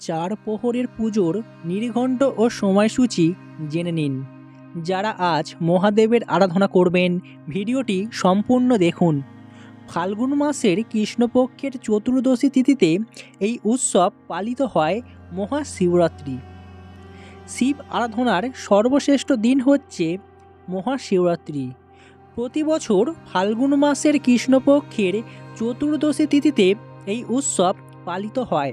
চার প্রহরের পুজোর নির্ঘণ্ট ও সময়সূচি জেনে নিন। যারা আজ মহাদেবের আরাধনা করবেন, ভিডিওটি সম্পূর্ণ দেখুন। ফাল্গুন মাসের কৃষ্ণপক্ষের চতুর্দশী তিথিতে এই উৎসব পালিত হয় মহাশিবরাত্রি। শিব আরাধনার সর্বশ্রেষ্ঠ দিন হচ্ছে মহাশিবরাত্রি। প্রতি বছর ফাল্গুন মাসের কৃষ্ণপক্ষের চতুর্দশী তিথিতে এই উৎসব পালিত হয়।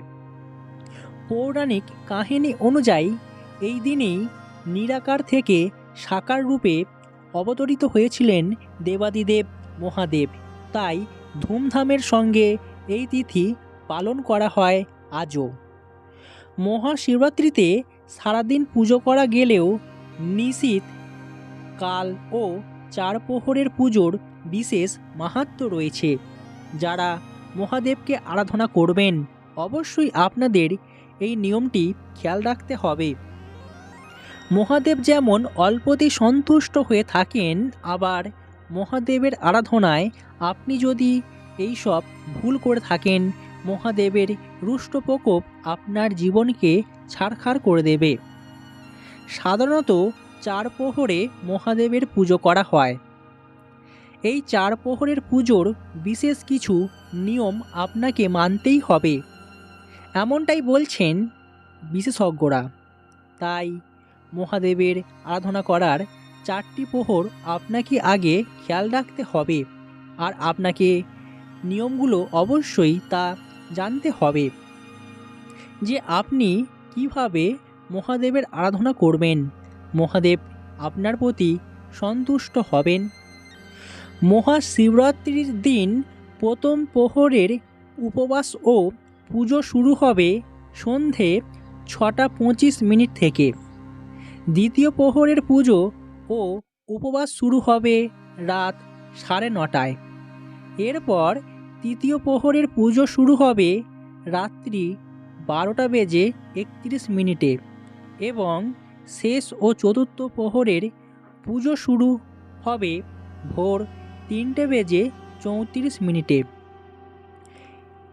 পৌরাণিক কাহিনী অনুযায়ী, এই দিনেই নিরাকার থেকে সাকার রূপে অবতরিত হয়েছিলেন দেবাদিদেব মহাদেব। তাই ধুমধামের সঙ্গে এই তিথি পালন করা হয় আজও। মহাশিবরাত্রিতে সারাদিন পুজো করা গেলেও নিশীত কাল ও চার প্রহরের পুজোর বিশেষ মাহাত্ম্য রয়েছে। যারা মহাদেবকে আরাধনা করবেন, অবশ্যই আপনাদের এই নিয়মটি খেয়াল রাখতে হবে। মহাদেব যেমন অল্পতেই সন্তুষ্ট হয়ে থাকেন, আবার মহাদেবের আরাধনায় আপনি যদি এই সব ভুল করে থাকেন, মহাদেবের রুষ্ট প্রকোপ আপনার জীবনকে ছাড়খাড় করে দেবে। সাধারণত চার প্রহরে মহাদেবের পুজো করা হয়। এই চার প্রহরের পুজোর বিশেষ কিছু নিয়ম আপনাকে মানতেই হবে। এমনটাই বলছেন বিশেষজ্ঞরা। তাই মহাদেবের আরাধনা করার চারটি প্রহর আপনাকে আগে খেয়াল রাখতে হবে আর আপনাকে নিয়মগুলো অবশ্যই তা জানতে হবে যে আপনি কীভাবে মহাদেবের আরাধনা করবেন। মহাদেব আপনার প্রতি সন্তুষ্ট হবেন। মহাশিবরাত্রির দিন প্রথম প্রহরের উপবাস ও পুজো শুরু হবে সন্ধে ছটা পঁচিশ মিনিট থেকে। দ্বিতীয় প্রহরের পুজো ও উপবাস শুরু হবে রাত সাড়ে নটায়। এরপর তৃতীয় প্রহরের পুজো শুরু হবে রাত্রি বারোটা বেজে একত্রিশ মিনিটে এবং শেষ ও চতুর্থ প্রহরের পুজো শুরু হবে ভোর তিনটে বেজে চৌত্রিশ মিনিটে।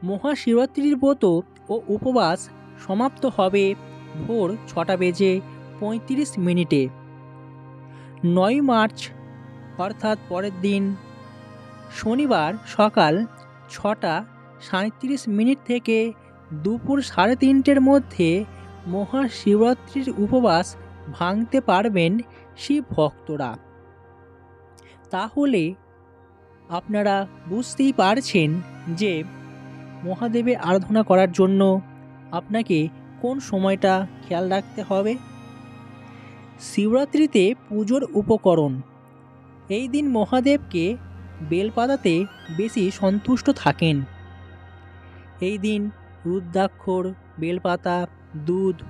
মহাশিবরাত্রির ব্রত ও উপবাস সমাপ্ত হবে ভোর ছটা বেজে পঁয়ত্রিশ মিনিটে। নয় মার্চ, অর্থাৎ পরের দিন, শনিবার সকাল ছটা সাঁত্রিশ মিনিট থেকে দুপুর সাড়ে তিনটের মধ্যে মহাশিবরাত্রির উপবাস ভাঙতে পারবেন শিব ভক্তরা তাহলে আপনারা বুঝতেই পারছেন যে মহাদেবের আরাধনা করার জন্য আপনাকে কোন সময়টা খেয়াল রাখতে হবে? শিবরাত্রিতে পুজোর উপকরণ। এই দিন মহাদেবকে বেলপাতাতে বেশি সন্তুষ্ট থাকেন। এই দিন রুদ্রাক্ষর, বেলপাতা, দুধ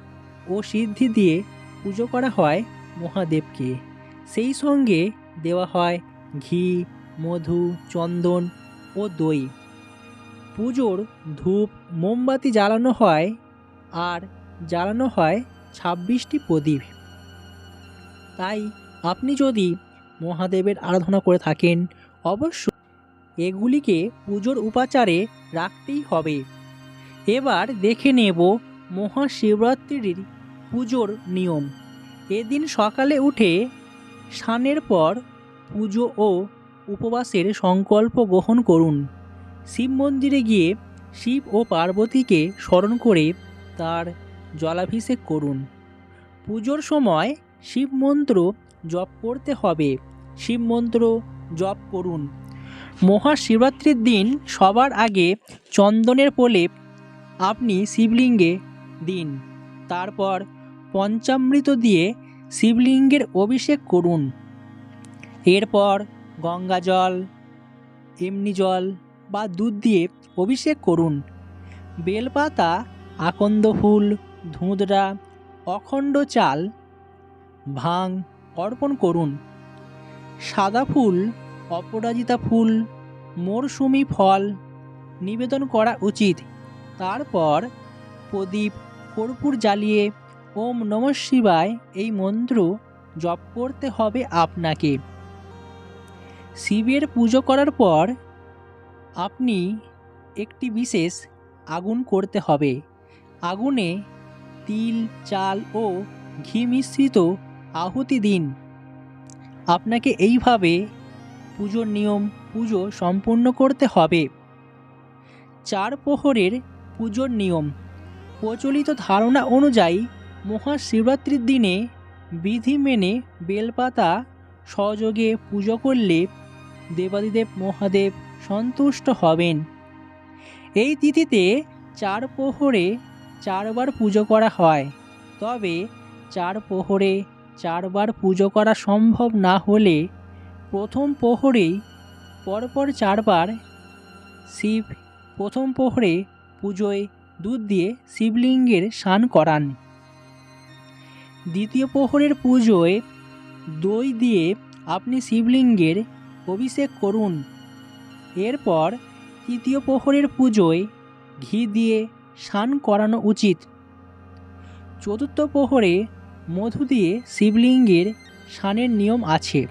ও সিদ্ধি দিয়ে পুজো করা হয় মহাদেবকে। সেই সঙ্গে দেওয়া হয় ঘি, মধু, চন্দন ও দই। পুজোর ধূপ মোমবাতি জ্বালানো হয় আর জ্বালানো হয় ছাব্বিশটি প্রদীপ। তাই আপনি যদি মহাদেবের আরাধনা করে থাকেন, অবশ্য এগুলিকে পুজোর উপাচারে রাখতেই হবে। এবার দেখে নেব মহাশিবরাত্রির পুজোর নিয়ম। এদিন সকালে উঠে স্নানের পর পুজো ও উপবাসের সংকল্প গ্রহণ করুন। শিব মন্দিরে গিয়ে শিব ও পার্বতীকে স্মরণ করে তার জলাভিষেক করুন। পুজোর সময় শিব মন্ত্র জপ করতে হবে। শিব মন্ত্র জপ করুন। মহাশিবরাত্রির দিন সবার আগে চন্দনের প্রলেপ আপনি শিবলিঙ্গে দিন। তারপর পঞ্চামৃত দিয়ে শিবলিঙ্গের অভিষেক করুন। এরপর গঙ্গা জল এমনি জল বা দুধ দিয়ে অভিষেক করুন। বেলপাতা, আকন্দ ফুল ধুঁদরা অখণ্ড চাল, ভাং অর্পণ করুন। সাদা ফুল, অপরাজিতা ফুল, মরশুমি ফল নিবেদন করা উচিত। তারপর প্রদীপ কর্পূর জ্বালিয়ে ওম নম শিবায় এই মন্ত্র জপ করতে হবে আপনাকে। শিবের পুজো করার পর আপনি একটি বিশেষ আগুন করতে হবে। আগুনে তিল, চাল ও ঘি মিশ্রিত আহুতি দিন। আপনাকে এইভাবে পুজোর নিয়ম, পুজো সম্পূর্ণ করতে হবে। চার প্রহরের পুজোর নিয়ম। প্রচলিত ধারণা অনুযায়ী মহাশিবরাত্রির দিনে বিধি মেনে বেলপাতা সহযোগে পুজো করলে দেবাদিদেব, মহাদেব সন্তুষ্ট হবেন। এই তিথিতে চার প্রহরে চারবার পুজো করা হয়। তবে চার প্রহরে চারবার পুজো করা সম্ভব না হলে প্রথম প্রহরেই পরপর চারবার শিব প্রথম প্রহরে পুজোয় দুধ দিয়ে শিবলিঙ্গের স্নান করান। দ্বিতীয় প্রহরের পুজোয় দই দিয়ে আপনি শিবলিঙ্গের অভিষেক করুন। এরপর তৃতীয় প্রহরের পুজোয় ঘি দিয়ে স্নান করানো উচিত। চতুর্থ প্রহরে মধু দিয়ে শিবলিঙ্গের স্নানের নিয়ম আছে।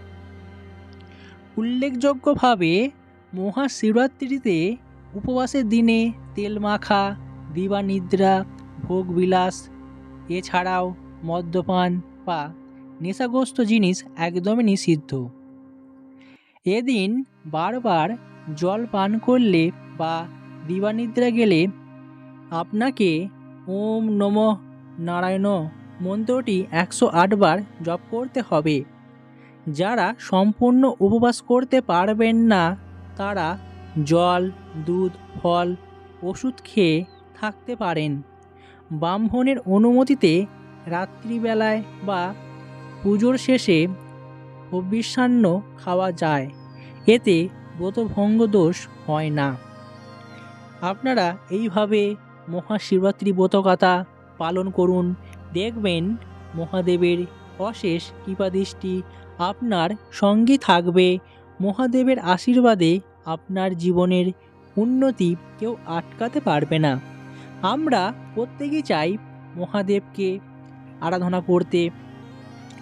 উল্লেখযোগ্যভাবে মহাশিবরাত্রিতে উপবাসের দিনে তেল মাখা দিবানিদ্রা ভোগবিলাস এছাড়াও মদ্যপান বা নেশাগ্রস্ত জিনিস একদমই নিষিদ্ধ। এদিন বারবার জল পান করলে বা দিবানিদ্রা গেলে আপনাকে ওম নম নারায়ণ মন্ত্রটি একশো আটবার জপ করতে হবে। যারা সম্পূর্ণ উপবাস করতে পারবেন না, তারা জল, দুধ, ফল, ওষুধ খেয়ে থাকতে পারেন। ব্রাহ্মণের অনুমতিতে রাত্রিবেলায় বা পুজোর শেষে অবিশ্বান্ন খাওয়া যায়। এতে ব্রতভঙ্গ দোষ হয় না। আপনারা এইভাবে মহাশিবরাত্রি ব্রতকথা পালন করুন। দেখবেন মহাদেবের অশেষ কৃপাদৃষ্টি আপনার সঙ্গে থাকবে। মহাদেবের আশীর্বাদে আপনার জীবনের উন্নতি কেউ আটকাতে পারবে না। আমরা প্রত্যেকেই চাই মহাদেবকে আরাধনা করতে,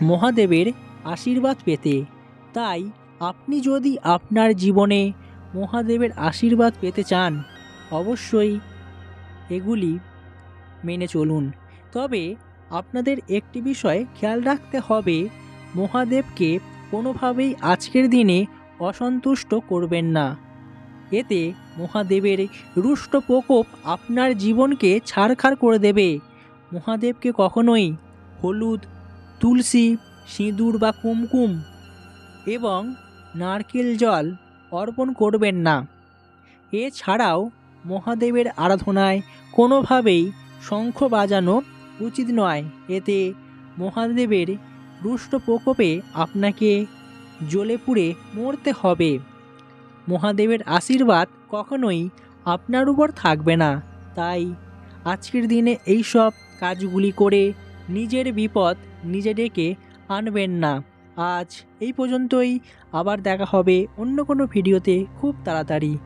মহাদেবের আশীর্বাদ পেতে। তাই আপনি যদি আপনার জীবনে মহাদেবের আশীর্বাদ পেতে চান, অবশ্যই এগুলি মেনে চলুন। তবে আপনাদের একটি বিষয় খেয়াল রাখতে হবে, মহাদেবকে কোনোভাবেই আজকের দিনে অসন্তুষ্ট করবেন না। এতে মহাদেবের রুষ্ট প্রকোপ আপনার জীবনকে ছাড়খাড় করে দেবে। মহাদেবকে কখনোই হলুদ, তুলসী, সিঁদুর বা কুমকুম এবং নারকেল জল অর্পণ করবেন না। এছাড়াও মহাদেবের আরাধনায় কোনোভাবেই শঙ্খ বাজানো উচিত নয়। এতে মহাদেবের রুষ্ট প্রকোপে আপনাকে জ্বলে পুড়ে মরতে হবে। মহাদেবের আশীর্বাদ কখনোই আপনার উপর থাকবে না। তাই আজকের দিনে এই সব কাজগুলি করে নিজের বিপদ নিজে ডেকে আনবেন না। আজ এই পর্যন্তই। আবার দেখা হবে অন্য কোনো ভিডিওতে খুব তাড়াতাড়ি।